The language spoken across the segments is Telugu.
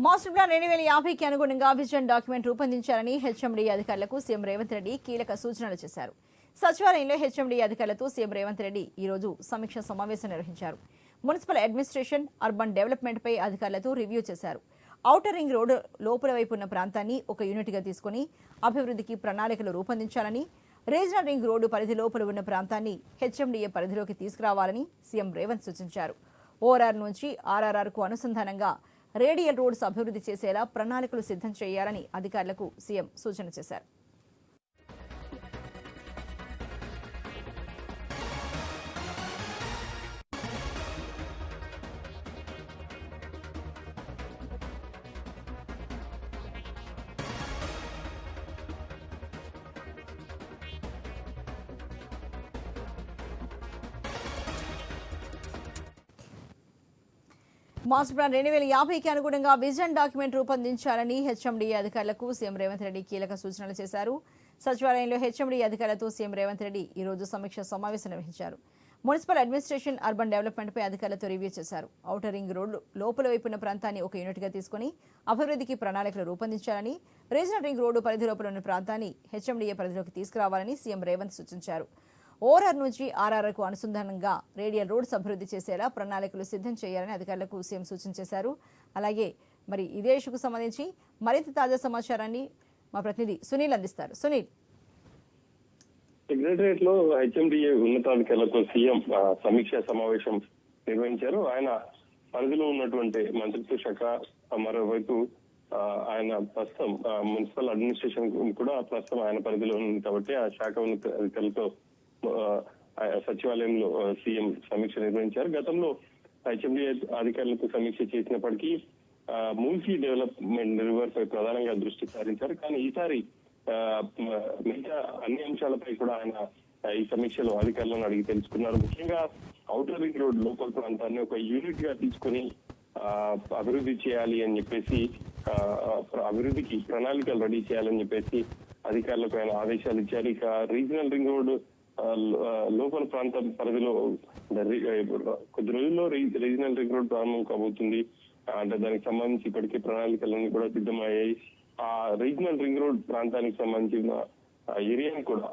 మాస్టర్ ప్లాన్ రెండు వేల యాభైకి అనుగుణంగా విజన్ డాక్యుమెంట్ రూపొందించాలని హెచ్ఎండీ అధికారులకు సీఎం రేవంత్ రెడ్డి కీలక సూచనలు చేశారు. సచివాలయంలో హెచ్ఎండీ అధికారులతో సీఎం రేవంత్ రెడ్డి ఈ రోజు సమీక్ష సమావేశం నిర్వహించారు. మున్సిపల్ అడ్మినిస్ట్రేషన్ అర్బన్ డెవలప్మెంట్పై అధికారులతో రివ్యూ చేశారు. ఔటర్ రింగ్ రోడ్డు లోపల వైపు ఉన్న ప్రాంతాన్ని ఒక యూనిట్గా తీసుకుని అభివృద్ధికి ప్రణాళికలు రూపొందించాలని రీజనల్ రింగ్ రోడ్డు పరిధి లోపల ఉన్న ప్రాంతాన్ని హెచ్ఎండిఏ పరిధిలోకి తీసుకురావాలని సీఎం రేవంత్ సూచించారు. ఓఆర్ఆర్ నుంచి ఆర్ఆర్ఆర్కు అనుసంధానంగా రేడియల్ రోడ్స్ అభివృద్ధి చేసేలా ప్రణాళికలు సిద్ధం చేయాలని అధికారులకు సీఎం సూచన చేశారు. మాస్టర్ ప్లాన్ రెండు వేల యాభైకి అనుగుణంగా విజన్ డాక్యుమెంట్ రూపొందించాలని హెచ్ఎండిఏ అధికారులకు సీఎం రేవంత్ రెడ్డి కీలక సూచనలు చేశారు. సచివాలయంలో హెచ్ఎండిఏ అధికారులతో సీఎం రేవంత్ రెడ్డి ఈ రోజు సమీక్ష సమావేశం నిర్వహించారు. మున్సిపల్ అడ్మినిస్ట్రేషన్ అర్బన్ డెవలప్మెంట్పై అధికారులతో రివ్యూ చేశారు. ఔటర్ రింగ్ రోడ్డు లోపల వైపున్న ప్రాంతాన్ని ఒక యూనిట్గా తీసుకుని అభివృద్ధికి ప్రణాళికలు రూపొందించాలని రీజనల్ రింగ్ రోడ్డు పరిధి లోపల ఉన్న ప్రాంతాన్ని హెచ్ఎండిఏ పరిధిలోకి తీసుకురావాలని సీఎం రేవంత్ సూచించారు. ఓఆర్ఆర్ నుంచి ఆర్ఆర్ఆర్కు అనుసంధానంగా రేడియల్ రోడ్స్ అభివృద్ధి చేసేలా ప్రణాళికలు సిద్ధం చేయాలని అధికారులకు సీఎం సూచన చేశారు. అలాగే మరి ఇదే ఇష్యూకు సంబంధించి మరింత తాజా సమాచారాన్ని మా ప్రతినిధి సునీల్ అందిస్తారు. సునీల్. సెక్రటరియట్లో హెచ్ఎండిఏ ఉన్నతాధికారులతో సీఎం సమీక్ష సమావేశం నిర్వహించారు. ఆయన పరిధిలో ఉన్నటువంటి మంత్రిత్వ శాఖ మరోవైపు ఆయన ప్రస్తుతం మున్సిపల్ అడ్మినిస్ట్రేషన్ కూడా ప్రస్తుతం ఆయన పరిధిలో ఉంది కాబట్టి ఆ శాఖ ఉన్నత అధికారులతో సచివాలయంలో సీఎం సమీక్ష నిర్వహించారు. గతంలో హెచ్ఎండి అధికారులకు సమీక్ష చేసినప్పటికీ ఆ, మూసీ డెవలప్మెంట్ రివర్పై ప్రధానంగా దృష్టి సారించారు. కానీ ఈసారి ఆ, మిగతా అన్ని అంశాలపై కూడా ఆయన ఈ సమీక్షలో అధికారులను అడిగి తెలుసుకున్నారు. ముఖ్యంగా ఔటర్ రింగ్ రోడ్ లోపల ప్రాంతాన్ని ఒక యూనిట్గా తీసుకుని ఆ, అభివృద్ధి చేయాలి అని చెప్పేసి ఆ, ప్ర- అభివృద్ధికి ప్రణాళికలు రెడీ చేయాలని చెప్పేసి అధికారులకు ఆయన ఆదేశాలు ఇచ్చారు. ఇక రీజనల్ రింగ్ రోడ్ లోకల్ లోపల ప్రాంతం పరిధిలో కొద్ది రోజుల్లో రీ- రీజనల్ రింగ్ రోడ్ ప్రారంభం కాబోతుంది. అంటే దానికి సంబంధించి ఇప్పటికే ప్రణాళికలన్నీ కూడా సిద్ధమయ్యాయి. ఆ రీజనల్ రింగ్ రోడ్ ప్రాంతానికి సంబంధించిన ఆ ఏరియాని కూడా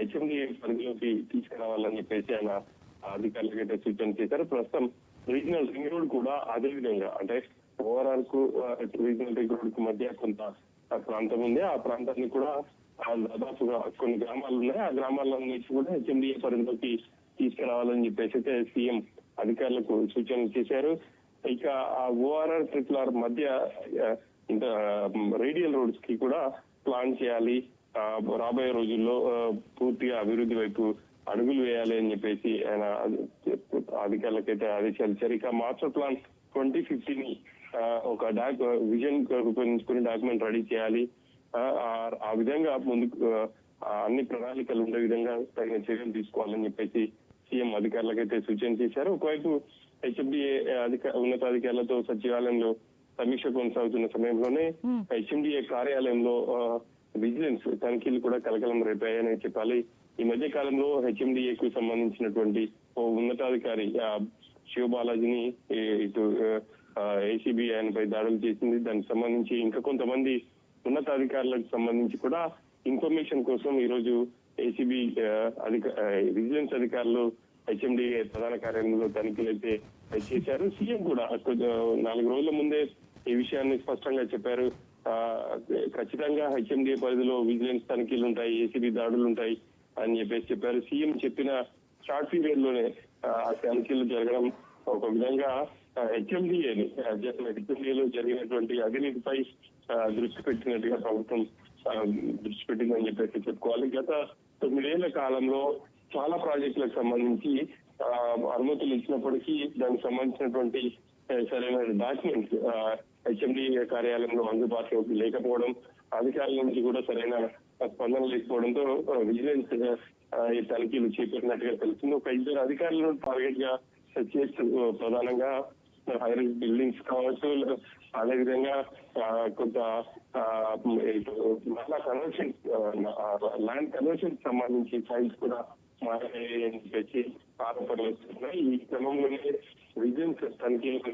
హెచ్ఎండిఏ పరిధిలోకి తీసుకురావాలని చెప్పేసి ఆయన అధికారులకు అయితే సూచన చేశారు. ప్రస్తుతం రీజనల్ రింగ్ రోడ్ కూడా అదే విధంగా అంటే ఓవరాల్కు రీజనల్ రింగ్ రోడ్కు మధ్య కొంత ప్రాంతం ఉంది. ఆ ప్రాంతాన్ని కూడా దాదాపుగా కొన్ని గ్రామాలు ఉన్నాయి. ఆ గ్రామాలన్నిటి కూడా హెచ్ఎండిఏ పరిధిలోకి తీసుకురావాలని చెప్పేసి అయితే సీఎం అధికారులకు సూచనలు చేశారు. ఇక ఆ ఓఆర్ఆర్ ట్రిపుల్ ఆర్ మధ్య ఇంకా ఇంత రేడియల్ రోడ్స్కి కూడా ప్లాన్ చేయాలి. ఆ, రాబోయే రోజుల్లో పూర్తిగా అభివృద్ధి వైపు అడుగులు వేయాలి అని చెప్పేసి ఆయన అధికారులకైతే ఆదేశాలు ఇచ్చారు. ఇక మాస్టర్ ప్లాన్ ట్వంటీ ఫిఫ్టీని ఒక డాక్ విజన్ రూపొందించుకుని డాక్యుమెంట్ రెడీ చేయాలి. ఆ, విధంగా ముందుకు అన్ని ప్రణాళికలు ఉండే విధంగా తగిన చర్యలు తీసుకోవాలని చెప్పేసి సీఎం అధికారులకైతే సూచన చేశారు. ఒకవైపు హెచ్ఎండిఏ అధిక ఉన్నతాధికారులతో సచివాలయంలో సమీక్ష కొనసాగుతున్న సమయంలోనే హెచ్ఎండిఏ కార్యాలయంలో విజిలెన్స్ తనిఖీలు కూడా కలకలం రేపాయని చెప్పాలి. ఈ మధ్య కాలంలో హెచ్ఎండిఏ కు సంబంధించినటువంటి ఓ ఉన్నతాధికారి శివబాలాజీని ఇటు ఏసీబీ ఆయనపై దాడులు చేసింది. దానికి సంబంధించి ఇంకా కొంతమంది ఉన్నతాధికారులకు సంబంధించి కూడా ఇన్ఫర్మేషన్ కోసం ఈ రోజు ఏసీబీ అధిక విజిలెన్స్ అధికారులు హెచ్ఎండి ప్రధాన కార్యాలయంలో తనిఖీలు అయితే చేశారు. సీఎం కూడా కొద్ది- నాలుగు రోజుల ముందే ఈ విషయాన్ని స్పష్టంగా చెప్పారు. ఆ, ఖచ్చితంగా హెచ్ఎండిఏ పరిధిలో విజిలెన్స్ తనిఖీలు ఉంటాయి ఏసీబీ దాడులు ఉంటాయి అని చెప్పేసి చెప్పారు. సీఎం చెప్పిన షార్ట్ పీరియడ్లోనే ఆ తనిఖీలు జరగడం ఒక విధంగా హెచ్ఎండిఏని హెచ్ఎండిఏలో జరిగినటువంటి అవినీతిపై దృష్టి పెట్టినట్టుగా ప్రభుత్వం దృష్టి పెట్టిందని చెప్పేసి చెప్పుకోవాలి. గత తొమ్మిదేళ్ళ కాలంలో చాలా ప్రాజెక్టులకు సంబంధించి ఆ, అనుమతులు ఇచ్చినప్పటికీ దానికి సంబంధించినటువంటి సరైన డాక్యుమెంట్స్ హెచ్ఎండిఏ కార్యాలయంలో అందుబాటులోకి లేకపోవడం అధికారుల నుంచి కూడా సరైన స్పందన లేకపోవడంతో విజిలెన్స్ ఈ తనిఖీలు చేపట్టినట్టుగా తెలుస్తుంది. ఒక ఇద్దరు అధికారులను టార్గెట్గా చేస్తూ ప్రధానంగా హైర్ బిల్డింగ్స్ కావచ్చు అదేవిధంగా ఆ, కొంత ఆ, మళ్ళా కన్వర్షన్ ల్యాండ్ కన్వర్షన్ సంబంధించి ఫైల్స్ కూడా మారాయని చెప్పేసి ఆరోపణలు వస్తున్నాయి. ఈ క్రమంలోనే విజిలెన్స్ తనిఖీలు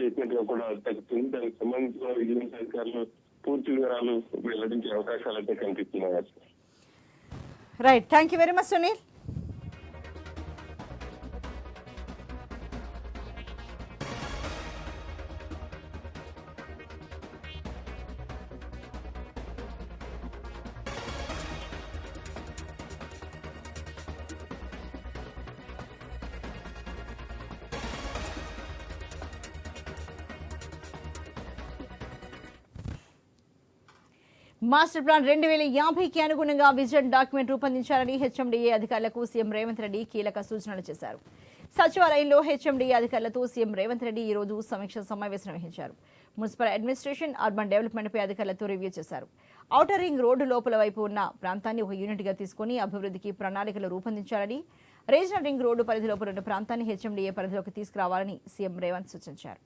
చేసినట్టుగా కూడా తగ్గుతుంది దానికి సంబంధించిన విజిలెన్స్ అధికారులు పూర్తి వివరాలు వెల్లడించే అవకాశాలు అయితే కనిపిస్తున్నాయి. Right thank you very much Sunil master plan రెండు వేల యాభైకి అనుగుణంగా విజన్ డాక్యుమెంట్ రూపొందించాలని హెచ్ఎండిఏ అధికారులకు సీఎం రేవంత్ రెడ్డి కీలక సూచనలు చేశారు. సచివాలయంలో హెచ్ఎండిఏ అధికారులతో సీఎం రేవంత్ రెడ్డి ఈ రోజు సమీక్ష సమావేశం నిర్వహించారు. మున్సిపల్ అడ్మినిస్ట్రేషన్ అర్బన్ డెవలప్మెంట్పై అధికారులతో రివ్యూ చేశారు. ఔటర్ రింగ్ రోడ్డు లోపల వైపు ఉన్న ప్రాంతాన్ని ఒక యూనిట్గా తీసుకుని అభివృద్ధికి ప్రణాళికలు రూపొందించాలని రీజనల్ రింగ్ రోడ్డు పరిధి ఉన్న ప్రాంతాన్ని హెచ్ఎండిఏ పరిధిలోకి తీసుకురావాలని సీఎం రేవంత్ సూచించారు.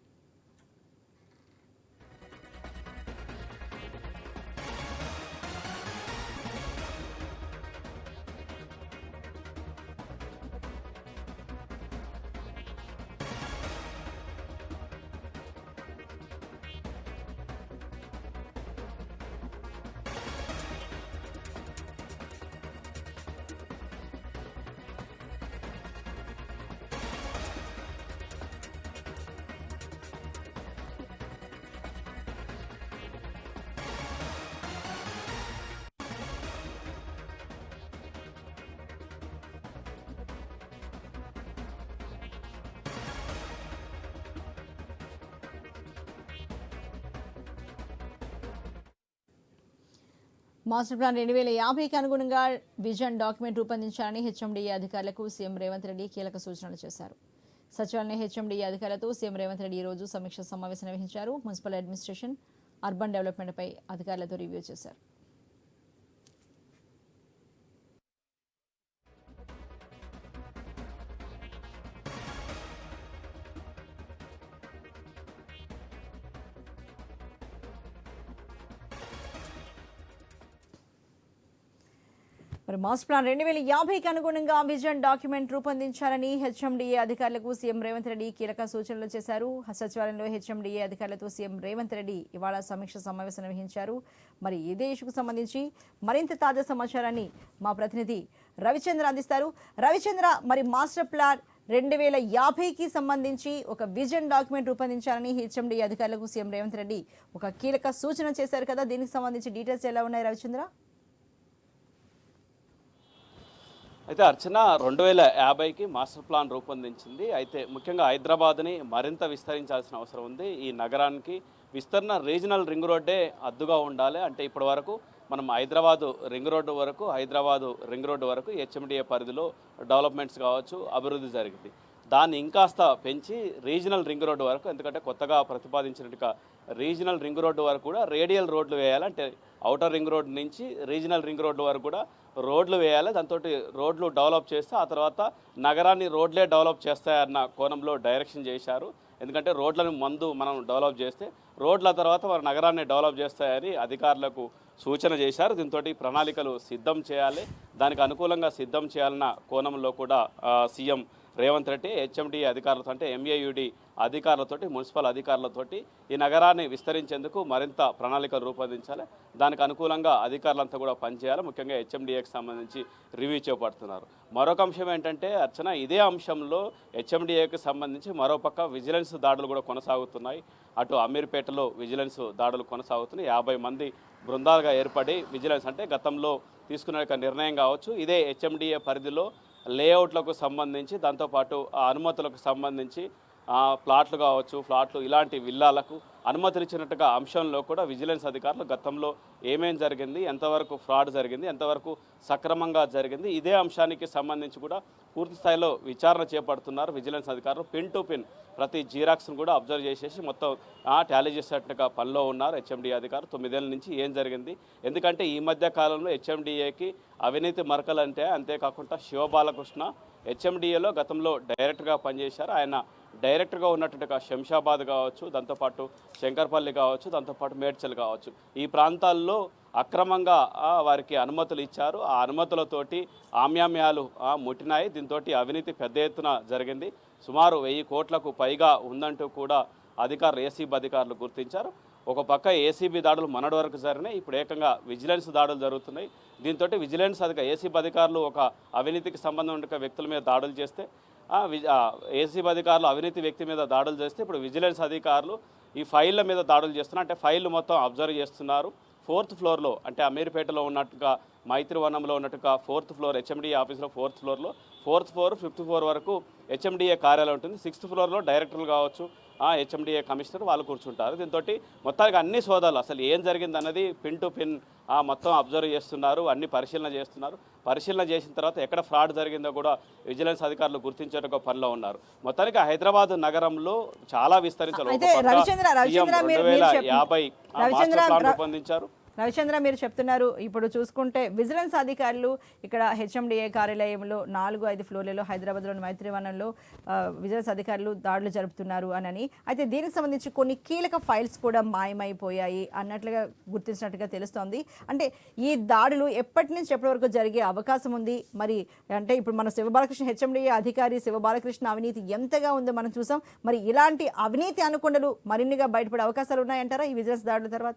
మాస్టర్ ప్లాన్ రెండు వేల యాభైకి అనుగుణంగా విజన్ డాక్యుమెంట్ రూపొందించాలని హెచ్ఎండిఏ అధికారులకు సీఎం రేవంత్ రెడ్డి కీలక సూచనలు చేశారు. సచివాలయం హెచ్ఎండిఏ అధికారులతో సీఎం రేవంత్ రెడ్డి ఈ రోజు సమీక్ష సమావేశం నిర్వహించారు. మున్సిపల్ అడ్మినిస్ట్రేషన్ అర్బన్ డెవలప్మెంట్పై అధికారులతో రివ్యూ చేశారు. మరి మాస్ ప్లాన్ రెండు వేల యాభైకి అనుగుణంగా విజన్ డాక్యుమెంట్ రూపొందించాలని హెచ్ఎండిఏ అధికారులకు సీఎం రేవంత్ రెడ్డి కీలక సూచనలు చేశారు. సచివాలయంలో హెచ్ఎండిఏ అధికారులతో సీఎం రేవంత్ రెడ్డి ఇవాళ సమీక్ష సమావేశం నిర్వహించారు. మరి ఇదే ఇష్యూకు సంబంధించి మరింత తాజా సమాచారాన్ని మా ప్రతినిధి రవిచంద్ర అందిస్తారు. రవిచంద్ర మరి మాస్టర్ ప్లాన్ రెండు వేల యాభైకి సంబంధించి ఒక విజన్ డాక్యుమెంట్ రూపొందించాలని హెచ్ఎండిఏ అధికారులకు సీఎం రేవంత్ రెడ్డి ఒక కీలక సూచన చేశారు కదా. దీనికి సంబంధించి డీటెయిల్స్ ఎలా ఉన్నాయి రవిచంద్ర? అయితే అర్చన రెండు వేల యాభైకి మాస్టర్ ప్లాన్ రూపొందించింది. అయితే ముఖ్యంగా హైదరాబాద్ని మరింత విస్తరించాల్సిన అవసరం ఉంది. ఈ నగరానికి విస్తరణ రీజనల్ రింగ్ రోడ్డే అద్దుగా ఉండాలి. అంటే ఇప్పటి వరకు మనం హైదరాబాదు రింగ్ రోడ్డు వరకు హైదరాబాదు రింగ్ రోడ్డు వరకు హెచ్ఎండిఏ పరిధిలో డెవలప్మెంట్స్ కావచ్చు అభివృద్ధి జరిగింది. దాన్ని ఇంకాస్త పెంచి రీజనల్ రింగ్ రోడ్డు వరకు ఎందుకంటే కొత్తగా ప్రతిపాదించినట్టుగా రీజనల్ రింగ్ రోడ్డు వరకు కూడా రేడియల్ రోడ్లు వేయాలంటే అవుటర్ రింగ్ రోడ్ నుంచి రీజనల్ రింగ్ రోడ్డు వరకు కూడా రోడ్లు వేయాలి. దాంతో రోడ్లు డెవలప్ చేస్తే ఆ తర్వాత నగరాన్ని రోడ్లే డెవలప్ చేస్తాయన్న కోణంలో డైరెక్షన్ చేశారు. ఎందుకంటే రోడ్లను మందు మనం డెవలప్ చేస్తే రోడ్ల తర్వాత వారి నగరాన్ని డెవలప్ చేస్తాయని అధికారులకు సూచన చేశారు. దీంతో ప్రణాళికలు సిద్ధం చేయాలి. దానికి అనుకూలంగా సిద్ధం చేయాలన్న కోణంలో కూడా సీఎం రేవంత్ రెడ్డి హెచ్ఎండి అధికారులతో అంటే ఎంఏయుడి అధికారులతోటి మున్సిపల్ అధికారులతోటి ఈ నగరాన్ని విస్తరించేందుకు మరింత ప్రణాళికలు రూపొందించాలి. దానికి అనుకూలంగా అధికారులంతా కూడా పనిచేయాలి. ముఖ్యంగా హెచ్ఎండిఏకి సంబంధించి రివ్యూ చేపడుతున్నారు. మరొక అంశం ఏంటంటే అర్చన ఇదే అంశంలో హెచ్ఎండిఏకి సంబంధించి మరోపక్క విజిలెన్స్ దాడులు కూడా కొనసాగుతున్నాయి. అటు అమీర్పేటలో విజిలెన్స్ దాడులు కొనసాగుతున్నాయి. యాభై మంది బృందాలుగా ఏర్పడి విజిలెన్స్ అంటే గతంలో తీసుకున్న యొక్క నిర్ణయం కావచ్చు. ఇదే హెచ్ఎండిఏ పరిధిలో లేఅవుట్లకు సంబంధించి దాంతోపాటు ఆ అనుమతులకు సంబంధించి ఆ, ప్లాట్లు కావచ్చు ఫ్లాట్లు ఇలాంటి విల్లాలకు అనుమతులు ఇచ్చినట్టుగా అంశంలో కూడా విజిలెన్స్ అధికారులు గతంలో ఏమేం జరిగింది ఎంతవరకు ఫ్రాడ్ జరిగింది ఎంతవరకు సక్రమంగా జరిగింది ఇదే అంశానికి సంబంధించి కూడా పూర్తి స్థాయిలో విచారణ చేపడుతున్నారు విజిలెన్స్ అధికారులు. పిన్ టు పిన్ ప్రతి జీరాక్స్ను కూడా అబ్జర్వ్ చేసేసి మొత్తం ఆ, టాలీ చేసేట్టుగా పనిలో ఉన్నారు హెచ్ఎండి అధికారులు. తొమ్మిదేళ్ళ నుంచి ఏం జరిగింది? ఎందుకంటే ఈ మధ్య కాలంలో హెచ్ఎండిఏకి అవినీతి మరకలంటే అంతేకాకుండా శివబాలకృష్ణ హెచ్ఎండిఏలో గతంలో డైరెక్టర్గా పనిచేశారు. ఆయన డైరెక్టర్గా ఉన్నటువంటి శంషాబాద్ కావచ్చు దాంతోపాటు శంకర్పల్లి కావచ్చు దాంతోపాటు మేడ్చల్ కావచ్చు. ఈ ప్రాంతాల్లో అక్రమంగా వారికి అనుమతులు ఇచ్చారు. ఆ అనుమతులతోటి ఆమ్యామ్యాలు ముట్టినాయి. దీంతో అవినీతి పెద్ద ఎత్తున జరిగింది. సుమారు వెయ్యి కోట్లకు పైగా ఉందంటూ కూడా అధికారులు ఏసీబీ అధికారులు గుర్తించారు. ఒక పక్క ఏసీబీ దాడులు మొన్నటి వరకు జరిగినాయి. ఇప్పుడు ఏకంగా విజిలెన్స్ దాడులు జరుగుతున్నాయి. దీంతో విజిలెన్స్ అధిక ఏసీబీ అధికారులు ఒక అవినీతికి సంబంధం ఉన్న వ్యక్తుల మీద దాడులు చేస్తే ఏసీబీ అధికారులు అవినీతి వ్యక్తి మీద దాడులు చేస్తే ఇప్పుడు విజిలెన్స్ అధికారులు ఈ ఫైళ్ళ మీద దాడులు చేస్తున్నారు. అంటే ఫైళ్ళు మొత్తం అబ్జర్వ్ చేస్తున్నారు. ఫోర్త్ ఫ్లోర్లో అంటే అమీర్పేటలో ఉన్నట్టుగా మైత్రివనంలో ఉన్నట్టుగా ఫోర్త్ ఫ్లోర్ హెచ్ఎండిఏ ఆఫీస్లో ఫోర్త్ ఫ్లోర్లో ఫోర్త్ ఫ్లోర్ ఫిఫ్త్ ఫ్లోర్ వరకు హెచ్ఎండిఏ కార్యాలయం ఉంటుంది. సిక్స్త్ ఫ్లోర్లో డైరెక్టర్లు కావచ్చు హెచ్ఎండిఏ కమిషనర్ వాళ్ళు కూర్చుంటారు. దీంతో మొత్తానికి అన్ని సోదాలు అసలు ఏం జరిగింది అన్నది పిన్ టు పిన్ ఆ మొత్తం అబ్జర్వ్ చేస్తున్నారు అన్ని పరిశీలన చేస్తున్నారు. పరిశీలన చేసిన తర్వాత ఎక్కడ ఫ్రాడ్ జరిగిందో కూడా విజిలెన్స్ అధికారులు గుర్తించే ఒక పనిలో ఉన్నారు. మొత్తానికి హైదరాబాద్ నగరంలో చాలా విస్తరించారు. యాభై రూపొందించారు. రవిచంద్ర మీరు చెప్తున్నారు ఇప్పుడు చూసుకుంటే విజిలెన్స్ అధికారులు ఇక్కడ హెచ్ఎండిఏ కార్యాలయంలో నాలుగు ఐదు ఫ్లోర్లలో హైదరాబాద్లోని మైత్రివనంలో విజిలెన్స్ అధికారులు దాడులు జరుపుతున్నారు అని అయితే దీనికి సంబంధించి కొన్ని కీలక ఫైల్స్ కూడా మాయమైపోయాయి అన్నట్లుగా గుర్తించినట్టుగా తెలుస్తోంది. అంటే ఈ దాడులు ఎప్పటి నుంచి ఎప్పటి వరకు జరిగే అవకాశం ఉంది? మరి అంటే ఇప్పుడు మన శివబాలకృష్ణ హెచ్ఎండిఏ అధికారి శివబాలకృష్ణ అవినీతి ఎంతగా ఉందో మనం చూసాం. మరి ఇలాంటి అవినీతి అనుకొండలు మరిన్నిగా బయటపడే అవకాశాలు ఉన్నాయంటారా ఈ విజిలెన్స్ దాడుల తర్వాత?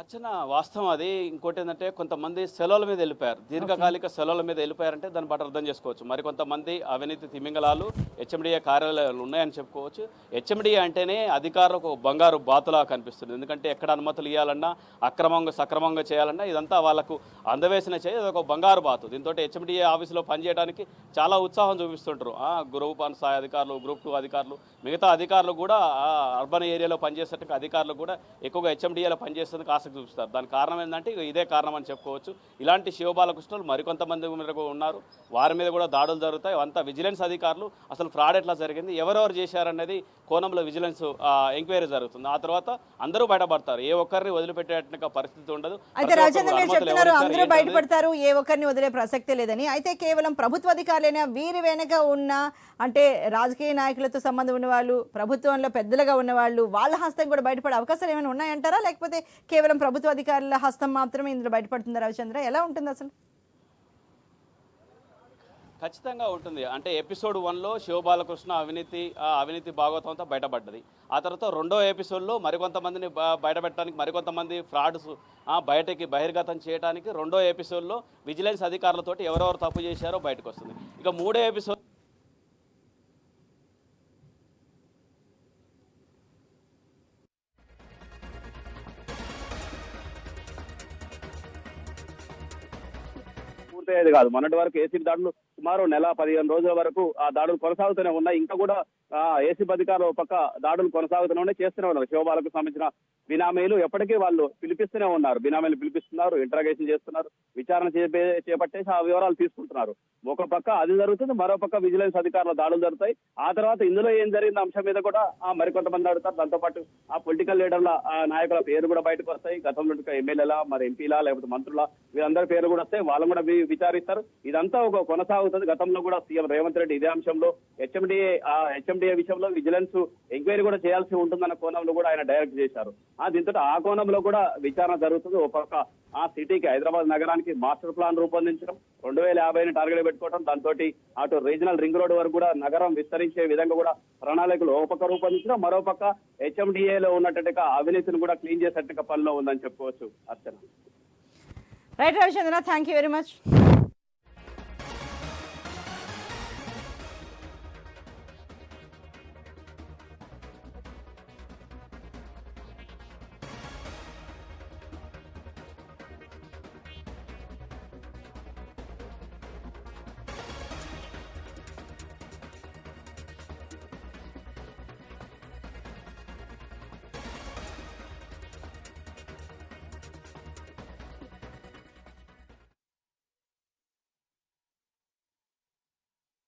అర్చన వాస్తవం అది. ఇంకోటి ఏంటంటే కొంతమంది సెలవుల మీద వెళ్ళిపోయారు. దీర్ఘకాలిక సెలవుల మీద వెళ్ళిపోయారంటే దాన్ని బట్టి అర్థం చేసుకోవచ్చు. మరి కొంతమంది అవినీతి తిమింగలాలు హెచ్ఎండిఏ కార్యాలయాలు ఉన్నాయని చెప్పుకోవచ్చు. హెచ్ఎండిఏ అంటేనే అధికారులకు ఒక బంగారు బాతులా కనిపిస్తుంది. ఎందుకంటే ఎక్కడ అనుమతులు ఇవ్వాలన్నా అక్రమంగా సక్రమంగా చేయాలన్నా ఇదంతా వాళ్ళకు అందవేసిన చేయి. అది ఒక బంగారు బాతు. దీంతో హెచ్ఎండిఏ ఆఫీసులో పనిచేయడానికి చాలా ఉత్సాహం చూపిస్తుంటారు. ఆ, గ్రూప్ వన్ స్థాయి అధికారులు గ్రూప్ టూ అధికారులు మిగతా అధికారులు కూడా అర్బన్ ఏరియాలో పనిచేసేట్టుగా అధికారులు కూడా ఎక్కువగా హెచ్ఎండిఏలో పనిచేసేందుకు ఆసక్తి చూపిస్తారు. దానికి కారణం ఏంటంటే ఇక ఇదే కారణం అని చెప్పుకోవచ్చు. ఇలాంటి శివబాలకృష్ణులు మరికొంతమంది మేరకు ఉన్నారు. వారి మీద కూడా దాడులు జరుగుతాయి. అంతా విజిలెన్స్ అధికారులు అసలు ఫ్రాడ్ ఎట్లా జరిగింది ఎవరెవరు చేశారనేది కోణంలో విజిలెన్స్ ఎంక్వైరీ జరుగుతుంది. ఆ తర్వాత అందరూ బయటపడతారు. ఏ ఒక్కరిని వదిలిపెట్టేట పరిస్థితి ఉండదు. అయితే రాజేంద్ర మీరు చెప్తున్నారు అందరూ బయటపడతారు ఏ ఒక్కరిని వదిలే ప్రసక్తే లేదని. అయితే కేవలం ప్రభుత్వ అధికారులైనా వీరి వెనక ఉన్న అంటే రాజకీయ నాయకులతో సంబంధం ఉన్న వాళ్ళు ప్రభుత్వంలో పెద్దలుగా ఉన్న వాళ్ళు వాళ్ళ హస్తం కూడా బయటపడే అవకాశాలు ఏమైనా ఉన్నాయంటారా? లేకపోతే కేవలం ప్రభుత్వ అధికారుల హస్తం మాత్రమే ఇందులో బయటపడుతుంది రవిచంద్ర. ఎలా ఉంటుంది అసలు? ఖచ్చితంగా ఉంటుంది. అంటే ఎపిసోడ్ వన్లో శివబాలకృష్ణ అవినీతి అవినీతి భాగవతంతో బయటపడ్డది. ఆ తర్వాత రెండో ఎపిసోడ్లో మరికొంతమందిని బయటపెట్టడానికి మరికొంతమంది ఫ్రాడ్స్ బయటకి బహిర్గతం చేయడానికి రెండో ఎపిసోడ్లో విజిలెన్స్ అధికారులతోటి ఎవరెవరు తప్పు చేశారో బయటకు వస్తుంది ఇక మూడో ఎపిసోడ్ కాదు. మొన్నటి వరకు ఏసీ దాడులు సుమారు నెల పదిహేను రోజుల వరకు ఆ దాడులు కొనసాగుతూనే ఉన్నాయి. ఇంకా కూడా ఆ ఏసీబీ అధికారులు ఒక పక్క దాడులు కొనసాగుతూనే ఉన్నాయి చేస్తూనే ఉన్నారు. శివబాలకు సంబంధించిన బినామీలు ఎప్పటికీ వాళ్ళు పిలిపిస్తూనే ఉన్నారు. బినామీలు పిలిపిస్తున్నారు ఇంటరాగేషన్ చేస్తున్నారు విచారణ చేపట్టేసి ఆ వివరాలు తీసుకుంటున్నారు. ఒక పక్క అది జరుగుతుంది మరో పక్క విజిలెన్స్ అధికారుల దాడులు జరుగుతాయి. ఆ తర్వాత ఇందులో ఏం జరిగింది అంశం మీద కూడా ఆ మరికొంతమంది అడుగుతారు. దాంతో పాటు ఆ పొలిటికల్ లీడర్ల ఆ నాయకుల పేరు కూడా బయటకు వస్తాయి. గతంలో ఉన్న ఎమ్మెల్యేల మరి ఎంపీలా లేకపోతే మంత్రుల వీరందరి పేర్లు కూడా వస్తాయి. వాళ్ళని కూడా విచారిస్తారు. ఇదంతా ఒక కొనసాగుతుంది గతంలో కూడా సీఎం రేవంత్ రెడ్డి ఇదే అంశంలో హెచ్ఎండిఏ ఆ హెచ్ఎండిఏ విషయంలో విజిలెన్స్ ఎంక్వైరీ కూడా చేయాల్సి ఉంటుందన్న కోణంలో కూడా ఆయన డైరెక్ట్ చేశారు. ఆ దీంతో ఆ కోణంలో కూడా విచారణ జరుగుతుంది. ఒక పక్క ఆ సిటీకి హైదరాబాద్ నగరానికి మాస్టర్ ప్లాన్ రూపొందించడం రెండు వేల యాభైని టార్గెట్ పెట్టుకోవడం దాంతో అటు రీజనల్ రింగ్ రోడ్ వరకు కూడా నగరం విస్తరించే విధంగా కూడా ప్రణాళికలు ఒక పక్క రూపొందించడం మరో పక్క ఉన్నట్టుగా అవినీతిని కూడా క్లీన్ చేసేట్టుగా పనిలో ఉందని చెప్పుకోవచ్చు. Archana. Right Ravichandra thank you very much